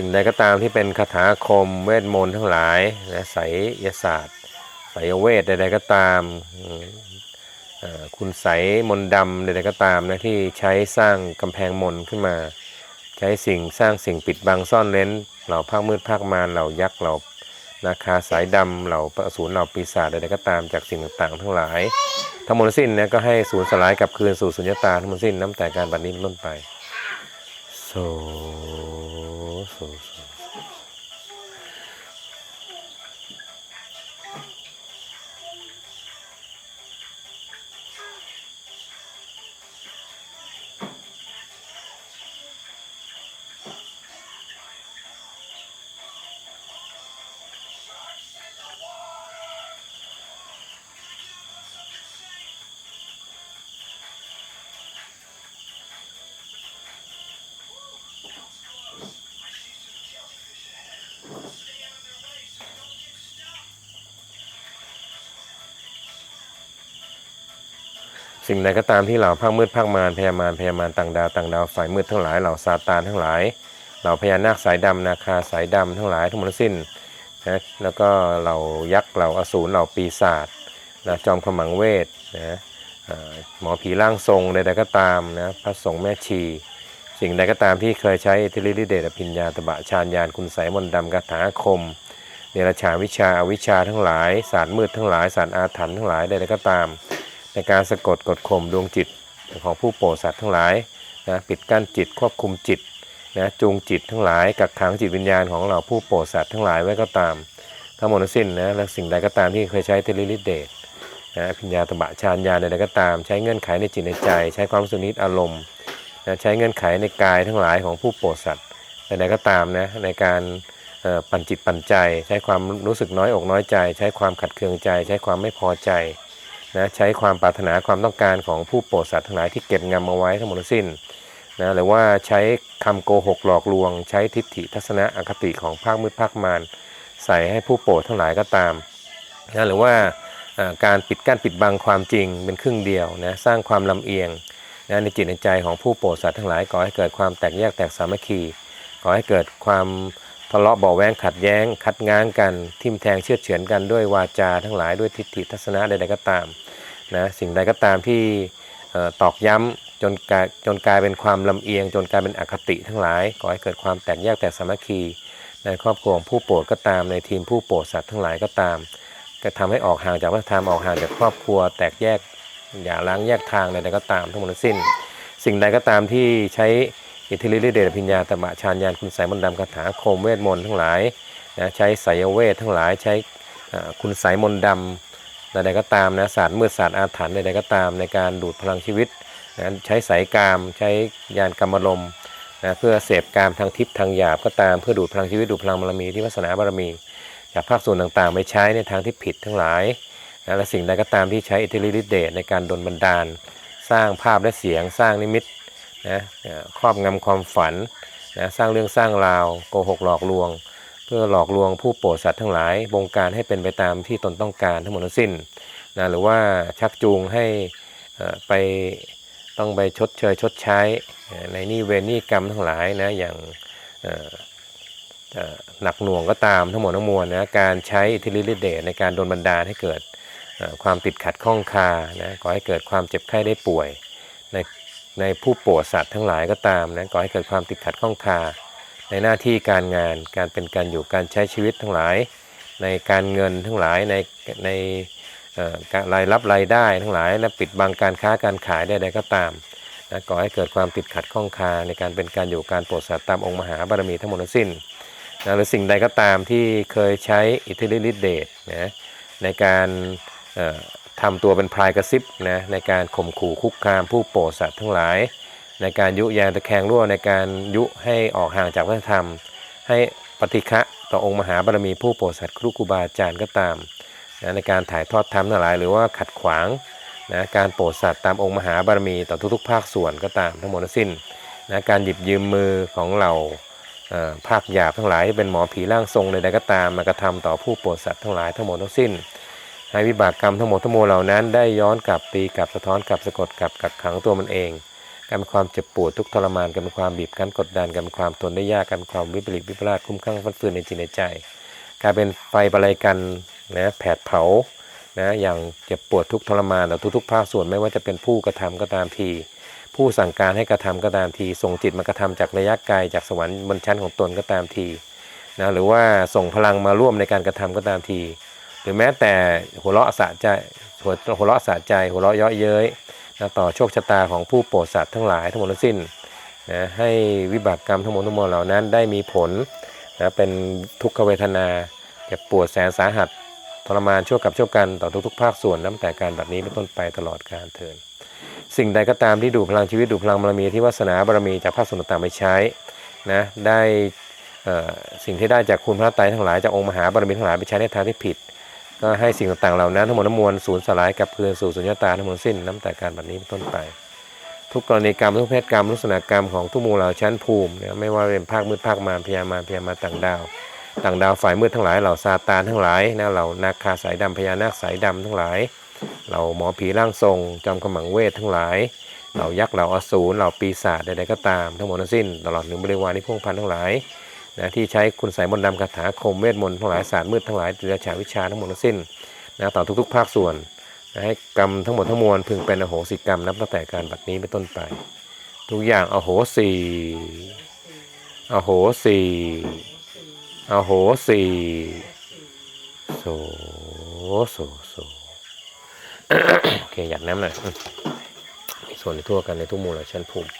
สิ่งใดก็ตามที่เป็นคาถาคมเวทมนต์ทั้งหลายนะไสยศาสตร์ไสยเวทใดๆก็ตามคุณไสมนดำใดๆก็ตามนะที่ใช้สร้างกำแพงมนต์ขึ้นมา ใช้สิ่งสร้างสิ่งปิดบังซ่อนเร้นเหล่าภาคมืดภาคมารเหล่ายักษ์เหล่านาคาสายดำเหล่าอสูรเหล่าปีศาจใดๆก็ตามจากสิ่งต่างๆ ทั้งหลาย ทั้งหมดสิ้นนะก็ให้สูญสลายกลับคืนสู่สุญญตาทั้งหมดสิ้นน้ำแต่การบัดนี้เป็นต้นไปโซ สิ่งใดก็ตามที่เหล่าภาคมืดภาคมารพยามารพยามารต่างดาวต่างดาวฝ่ายมืดทั้งหลายเหล่าซาตานทั้งหลายเหล่าพญานาคสายดำนาคาสายดำทั้งหลายทั้งหมดสิ้นนะแล้วก็เหล่ายักษ์เหล่าอสูรเหล่าปีศาจนะจอมขมังเวทนะหมอผีร่างทรงใดๆก็ตามนะพระสงฆ์แม่ชี สิ่งใดก็ตามที่เคยใช้อิทธิฤทธิเดชอภิญญาตบะชาญญาณคุณไสยมนต์ดำคาถาคมเนรชาวิชาอวิชชาทั้งหลายศาสตร์มืดทั้งหลายศาสตร์อาถรรพ์ทั้งหลายใดๆก็ตาม ในการสะกดกดข่มดวงจิตของผู้โปรสัตว์ทั้งหลายนะปิดกั้นจิตควบคุมจิตนะจูงจิตทั้งหลายกักขังจิตวิญญาณของเราผู้โปรสัตว์ทั้งหลายไว้ก็ตาม ทั้งหมดสิ้นนะและสิ่งใดก็ตามที่เคยใช้เทลิลิเดชนะพิญญาตบะชาญญาณใดๆก็ตาม ใช้เงื่อนไขในจิตในใจ ใช้ความสึกนิดอารมณ์นะใช้เงื่อนไขในกายทั้งหลายของผู้โปรสัตว์ใดๆก็ตามนะในการปั่นจิตปั่นใจ ใช้ความรู้สึกน้อยอกน้อยใจ ใช้ความขัดเคืองใจ ใช้ความไม่พอใจ นะใช้ความปรารถนาความต้องการของผู้โปรดสัตว์ทั้งหลายที่เก็บงำเอาไว้ทั้งหมดทั้งสิ้นนะหรือว่าใช้คำโกหกหลอกลวง ใช้ทิฏฐิทัศนะอคติของภาคมืดภาคมารใส่ให้ผู้โปรดทั้งหลายก็ตามนะหรือว่าอ่าการปิดกั้นปิดบังความจริงเป็นครึ่งเดียวนะสร้างความลำเอียงนะในจิตในใจของผู้โปรดสัตว์ทั้งหลายก่อให้เกิดความแตกแยกแตกสามัคคีก่อให้เกิดความ ทะเลาะเบาะแว้งขัดแย้งขัดง้างกัน ทิมแทงเชื่อเฉือนกันด้วยวาจาทั้งหลายด้วยทิฏฐิทัศนะใดๆก็ตามนะสิ่งใดก็ตามที่ตอกย้ำจนกลายจนกลายเป็นความลำเอียง จนกลายเป็นอคติทั้งหลายก่อให้เกิดความแตกแยกแตกสามัคคี ในครอบครัวผู้โปรดก็ตามในทีมผู้โปรดสัตว์ทั้งหลายก็ตาม ก็ทำให้ออกห่างจากวัฒนธรรมออกห่างจากครอบครัว แตกแยกอย่าล้างแยกทางใดๆก็ตามทั้งหมดทั้งสิ้น สิ่งใดก็ตามที่ใช้ อิทธิฤทธิเดชพิญญาตบะชาญญาณคุณสายมนต์ดำคาถาอาคมเวทมนต์ทั้งหลายนะใช้ไสยเวททั้งหลายใช้คุณสายมนต์ดำใดๆก็ตามนะศาสตร์มืดศาสตร์อาถรรพ์ใดๆก็ตามในการดูดพลังชีวิตนะใช้สายกามใช้ยานกรรมลมนะเพื่อเสพกามทางทิพย์ทางหยาบก็ตามเพื่อดูดพลังชีวิตดูดพลังบารมีที่วาสนาบารมี จากภาคส่วนต่างๆไปใช้ในทางที่ผิดทั้งหลายนะและสิ่งใดก็ตามที่ใช้อิทธิฤทธิเดชในการดลบันดาล สร้างภาพและเสียงสร้างนิมิต นะครอบงำความฝันนะสร้างเรื่องสร้างราวโกหกหลอกลวง เพื่อหลอกลวงผู้โปรดสัตว์ทั้งหลาย บงการให้เป็นไปตามที่ตนต้องการทั้งหมดทั้งสิ้นนะหรือว่าชักจูงให้ไปต้องไปชดเชยชดใช้ในนี้เวรนี้กรรมทั้งหลายนะอย่างหนักหน่วงก็ตามทั้งหมดทั้งมวลนะการใช้อิทธิฤทธิเดชในการโดนบันดาลให้เกิดความติดขัดข้องคานะก่อให้เกิดความเจ็บไข้ได้ป่วยใน ในผู้โปรดสัตว์ทั้งหลายก็ตามนะก่อให้เกิดความติดขัดข้องคา ในหน้าที่การงานการเป็นการอยู่การใช้ชีวิตทั้งหลาย ในการเงินทั้งหลายในในรายรับรายได้ทั้งหลายและปิดบังการค้าการขายใดๆก็ตามนะก่อให้เกิดความติดขัดข้องคาในการเป็นการอยู่การโปรดสัตว์ตามองค์มหาบารมีทั้งหมดทั้งสิ้นนะหรือสิ่งใดก็ตามที่เคยใช้อิทธิฤทธิเดชนะในการ ทำตัวเป็นพรายกระซิบนะในการข่มขู่คุกคามผู้โปรดสัตว์ทั้งหลาย ในการยุยงตะแคงรั่วในการยุให้ออกห่างจากวัฒนธรรม ให้ปฏิฆะต่อองค์มหาบารมีผู้โปรดสัตว์ครูครูบาอาจารย์ก็ตามนะในการถ่ายทอดธรรมทั้งหลาย หรือว่าขัดขวางนะการโปรดสัตว์ตามองค์มหาบารมีต่อทุกๆ ภาคส่วนก็ตามทั้งหมดทั้งสิ้นนะการหยิบยืมมือของเราภาคหยาบทั้งหลายเป็นหมอผีร่างทรงใดๆก็ตามมากระทำต่อผู้โปรดสัตว์ทั้งหลายทั้งหมดทั้งสิ้น ให้วิบากกรรมทั้งหมดทั้งมวลเหล่านั้น ได้ย้อนกลับตีกลับสะท้อนกลับสะกดกลับกักขังตัวมันเองการเป็นความเจ็บปวดทุกทรมานการเป็นความบีบคั้นกดดันการเป็นความทนได้ยากการเป็นความวิปริตวิปลาสคุ้มข้างฟันเฟือนในจิตในใจกลายเป็นไฟประไลกันนะแผดเผานะอย่างเจ็บปวดทุกทรมานต่อทุกๆภาคส่วนไม่ว่าจะเป็นผู้กระทำก็ตามที ผู้สั่งการให้กระทำก็ตามที ส่งจิตมากระทำจากระยะไกลจากสวรรค์บนชั้นของตนก็ตามทีนะหรือว่าส่งพลังมาร่วมในการกระทำก็ตามที หรือแม้แต่หัวเราะสะใจหัวหัวเราะสะใจ หัวเราะเยาะเย้ยนะต่อโชคชะตาของผู้โปรดสัตว์ทั้งหลายทั้งหมดทั้งสิ้นนะให้วิบากกรรมทั้งหมดทั้งมวลเหล่านั้นได้มีผลนะเป็นทุกขเวทนาจ็บปวดแสนสาหัสทรมานชั่วกับชั่วกันต่อทุกๆ ภาคส่วนนับแต่การแบบนี้เป็นต้นไปตลอดการเทินสิ่งใดก็ตามที่ดูพลังชีวิตดูพลังบารมีที่วาสนาบารมีจากภาคส่วนต่างๆไปใช้นะได้สิ่งที่ได้จากคุณพระไตรทั้งหลายจากองค์มหาบารมีทั้งหลายไปใช้ในทางที่ผิด ก็ให้สิ่งต่างๆเหล่านั้นทั้งหมดทั้งมวลสูญสลายกับคืนสู่สุญญตาทั้งหมดสิ้นน้ำแต่การแบบนี้เป็นต้นไป ทุกกรณีกรรมทุกเพศกรรมทุกสนากรรมของทุกมูเหล่าชั้นภูมิเนี่ยไม่ว่าเป็นภาคมืดภาคมารพยามารพยามาต่างดาว ต่างดาวฝ่ายมืดทั้งหลายเหล่าซาตานทั้งหลายนะเหล่านาคาสายดำพญานาคสายดำทั้งหลายเหล่าหมอผีร่างทรงจอมกำมังเวททั้งหลายเหล่ายักษ์เหล่าอสูรเหล่าปีศาจใดๆก็ตามทั้งหมดทั้งสิ้น ตลอดถึงบริวารที่พงพันทั้งหลาย นะที่ใช้คุณสายมนต์ดำคาถาคมเวทมนต์ทั้งหลายศาสตร์มืดทั้งหลายเรือฉาวิชาทั้งหมดทั้งสิ้นนะต่อทุก ๆ ภาคส่วนนะให้กรรมทั้งหมดทั้งมวลพึงเป็นอโหสิกรรมนับตั้งแต่การบัดนี้เป็นต้นไป ทุกอย่างอโหสีอโหสีอโหสีโสโสโสโอเคหยัดน้ำหน่อยส่วนทั่วกันในทุกหมู่เหล่าชั้นภูมิ